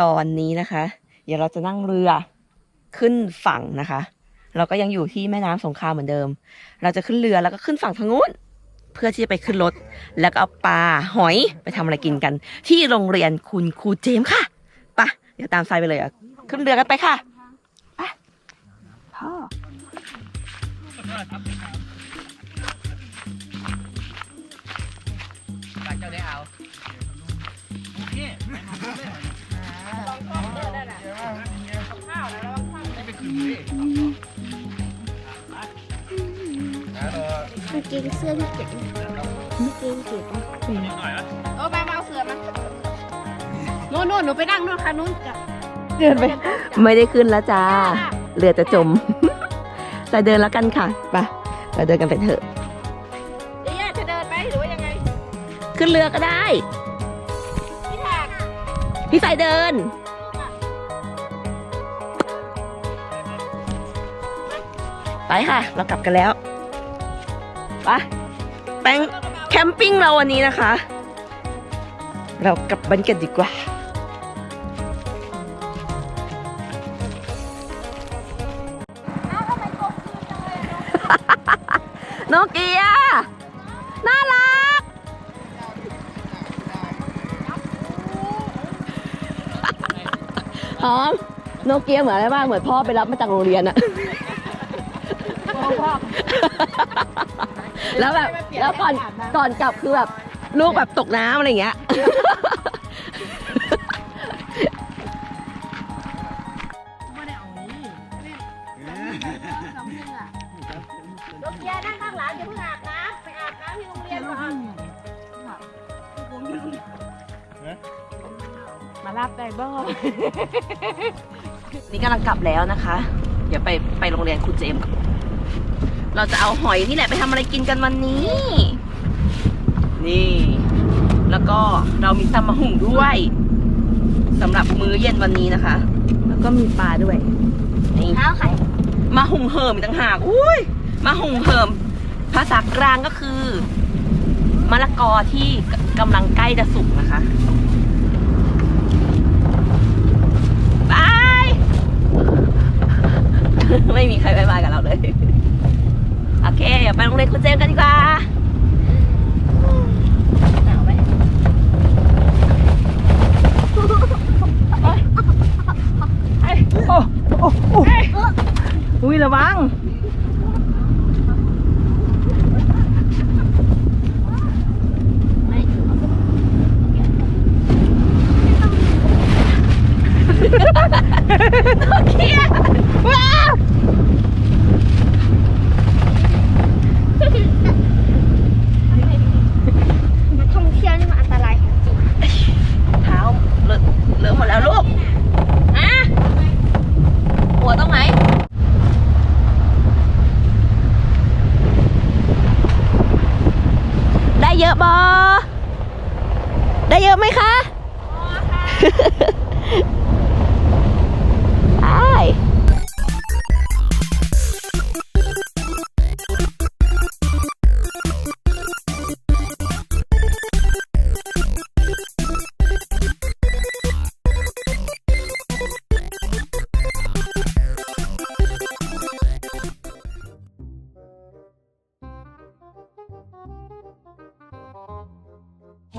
ตอนนี้นะคะ เดี๋ยวเราจะนั่งเรือขึ้นฝั่งนะคะ เราก็ยังอยู่ที่แม่น้ำสงขลาเหมือนเดิม เราจะขึ้นเรือแล้วก็ขึ้นฝั่งทางนู้นเพื่อที่จะไปขึ้นรถ แล้วก็เอาปลาหอยไปทำอะไรกินกัน ที่โรงเรียนคุณครูเจมส์ค่ะปะเดี๋ยวตามไฟไปเลยอะขึ้นเรือกันไปค่ะไปพ่อเจ้าได้เอา งเกงเสื้อที่เก็บกางเกงเก็บอะเออมามาเอาเสือมานู่นนู่นหนูไปนั่งนู่นค่ะนู่นจ้ะเดินไป ไม่ได้ขึ้นแล้วจ้าเรือจะจม แต่เดินแล้วกันค่ะไปเราเดินกันไปเถอะเดี๋ยวย่าจะเดินไหมหรือว่ายังไง ขึ้นเรือก็ได้ พี่ถากพี่สายเดินไปค่ะ เรากลับกันแล้ว ไปแป้งแคมปิ้งเราวันนี้นะคะ เรากลับบ้านกันดีกว่า โนเกีย น่ารัก หอม โนเกียเหมือนอะไรบ้าง เหมือนพ่อไปรับมาจากโรงเรียนอะ แล้วแบบแล้วก่อนก่อนกลับคือแบบลูกแบบตกน้ำอะไรอย่างเงี้ยลูกเกียร์นั่งข้างหลังอย่าเพิ่งอาบน้ำไปอาบน้ำที่โรงเรียนก่อนมารับได้บ่นี่กำลังกลับแล้วนะคะ เดี๋ยวไปไปโรงเรียนครูเจมส์ก่อน เราจะเอาหอยนี่แหละไปทำอะไรกินกันวันนี้ นี่ แล้วก็เรามีตำมะหุ่งด้วยสำหรับมื้อเย็นวันนี้นะคะ แล้วก็มีปลาด้วยนี่เท้าไข่มาหุงเหิมอีกต่างหากอุ้ยมาหุงเหิม ภาษากลางก็คือมะละกอที่กำลังใกล้จะสุกนะคะบายไม่มีใครบายบายกับเราเลย โอเค เดี๋ยวไปโรงเรียนคุณเจมกันดีกว่าหนาวไหมโอ้โอ้โอ้อุ้ยระวัง โอเคว้า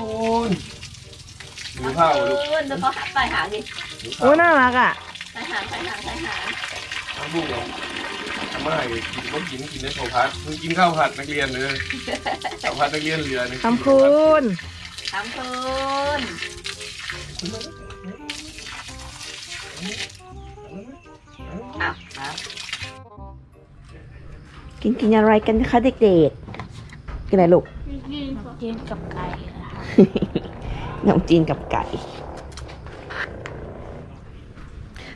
โอ้ยดูข้าวลูกเแล้วก็ใส่หางดิดูโอ้ข้าวน่ารักอะใส่หางใส่หางใส่หางข้าวบุ้งเหรอทำไมกินก็กินกินได้โทพัดมึงกินข้าวผัดนักเรียนเลยข้าวผัดนักเรียนเรือนี่คำคุณคำคุณอะมากินกินอะไรกันนะคะเด็กๆกินอะไรลูกเกมกับไก่ค่ะ ขนมจีนกับไก่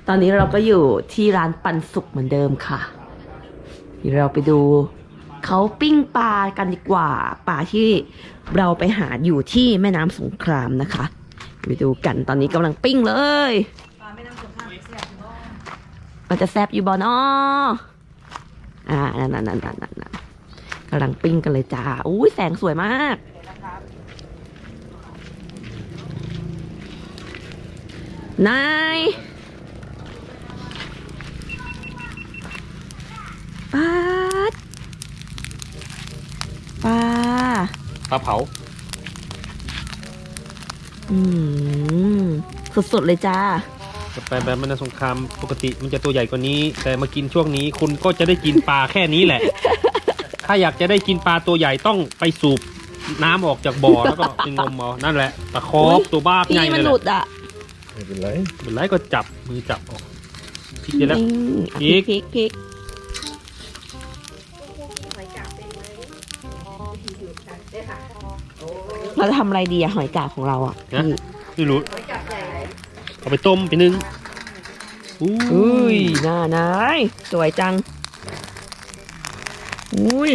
ตอนนี้เราก็อยู่ที่ร้านปันสุกเหมือนเดิมค่ะเดี๋ยวเราไปดูเขาปิ้งปลากันดีกว่าปลาที่เราไปหาอยู่ที่แม่น้ำสงครามนะคะ ไปดูกันตอนนี้กำลังปิ้งเลยมันจะแซบอยู่บ่เนออ่านั่นนั่นนั่นนั่นนั่นกำลังปิ้งกันเลยจ้าอุ้ยแสงสวยมาก นนายปลาดปลาปลาเผา อืมสดๆเลยจ้าแปลแบบมันสงครามปกติมันจะตัวใหญ่กว่านี้ แต่มากินช่วงนี้คุณก็จะได้กินปลาแค่นี้แหละ ถ้าอยากจะได้กินปลาตัวใหญ่ต้องไปสูบน้ำออกจากบ่อแล้วก็ไปงมเอานั่นแหละตะครอบตัวบ้าพี่ใหญ่มัเลนยหแหลุละดอะ ไม่เป็นไรเป็นไรก็จับมือจับออกพลิกไปแล้วนี่อีอะกพริกพริกเราจะทำอะไรดีอะหอยกาบของเราอะนะ พี่ไม่รู้เอาไปต้มไปนึ่งอู้อุ้ยน่านายสวยจัง อุ้ย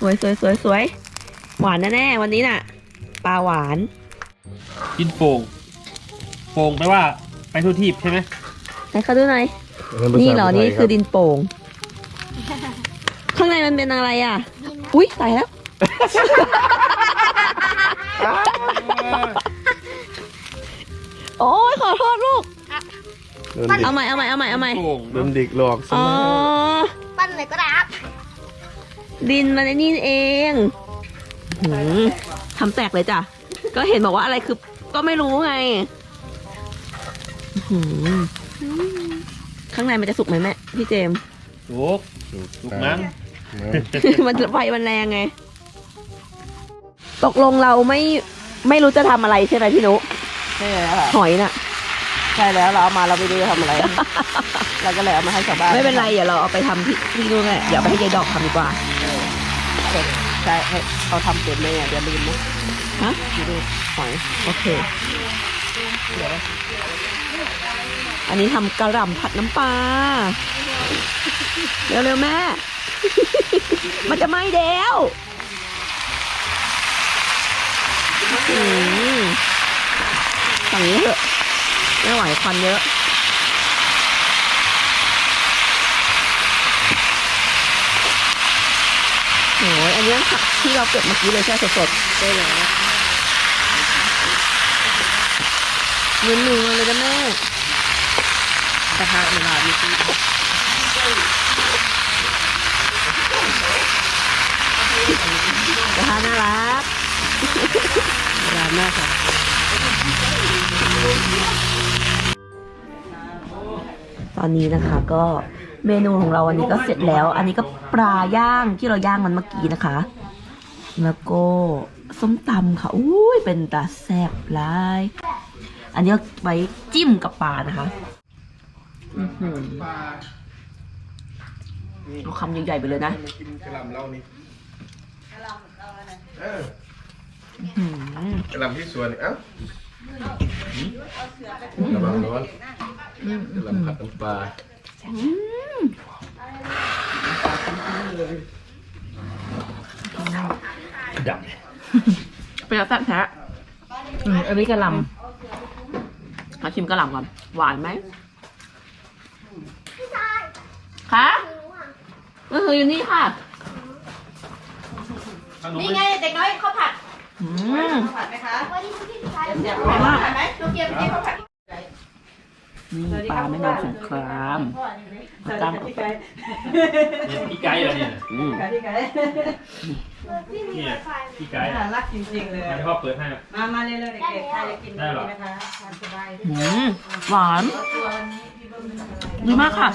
สวยสวยสวยสวยหวานแน่ๆวันนี้น่ะ ปลาหวาน กินโป่งโป่งแปลว่าไปทุกทีบใช่ไหมไหนเขาดูหน่อย นี่เหรอ นี่คือดินโป่ง ข้างในมันเป็นอะไรอะ อุ้ยตายแล้ว โอ้ยขอโทษลูกโดนเด็กเอาใหม่ เอาใหม่ เอาใหม่ เอาใหม่ โป่งโดนเด็กหลอกซะอ๋อแล้วปั้นเลยก็ได้ครับดินมันไอ้นี่เองหืมทำแตกเลยจ้ะ ก็เห็นบอกว่าอะไรคือ ก็ไม่รู้ไง หืมข้างในมันจะสุกไหมแม่พี่เจมส์สุกสุกมั้งมันไฟมันแรงไง ตกลงเราไม่ไม่รู้จะทำอะไรใช่ไหมพี่นุใช่แล้วค่ะ หอยน่ะ ใช่แล้วเราเอามาเราไม่รู้จะทำอะไร เราก็เลยเอามาให้ชาวบ้านไม่เป็นไรเดี๋ยวเราเอาไปทำที่ที่นู่นแหละเดี๋ยวเอาไปให้ยายดอกทำดีกว่าใช่ให้เขาทำเป็นเลยอะอย่าลืมนะฮะ ดูหอย โอเค อันนี้ทำกระหล่ำผัดน้ำปลาเร็วๆแม่ มันจะไหม้แล้วอืมสั่งเถอะไม่ไหวควันเยอะโอ้ยอันนี้ผักที่เราเก็บเมื่อกี้เลยใช่สดๆได้เลย เนื้อนื้อเลยนะแม่กระทะเวลามีที่กระทะน่ารักร้านมากค่ะตอนนี้นะคะก็เมนูของเราวันนี้ก็เสร็จแล้ว อันนี้ก็ปลาย่างที่เราย่างมันเมื่อกี้นะคะ แล้วก็ส้มตำค่ะ อุ้ยเป็นตาแซ่บหลาย อันนี้เอาไว้จิ้มกับปลานะคะอื้อหือเอาคำใหญ่ๆไปเลยนะมากินกระหลำเรานี่เอออื้อหือกระหลำที่สวนนี่เอ้าระวังร้อนกระหลำผัดน้ำปลาดับเป็นแล้วแซ่บแท้อืมอันนี้กระหลำ มาชิมกระหล่ำก่อน หวานไหมคะก็คืออยู่นี่ค่ะ นี่ไงเด็กน้อยข้าวผัดอืมข้าวผัดไหมคะวันนี้พี่ชายเดี๋ยวข้าวผัดไหมลูกเกียร์พี่ข้าวผัด นี่ปลาแม่น้ำสงครามเอาตั้งพี่ไก่พี่ไก่เหรอเนี่ยอืมพี่ไก่พี่มีไวไฟพี่ไก่น่ารักจริงๆเลยมันพ่อเปิดให้นะมามาเร็วๆเด็กๆใครจะกินแบบนี้นะคะทานสบายอืมหวานตัววันนี้พี่เบิ้มไม่ทำอะไรดีมากค่ะ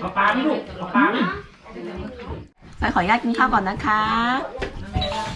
เอาปลาไหม่ลูกเอาปลาไหมไปขออนุญาตกินข้าวก่อนนะคะสวัสดีค่ะ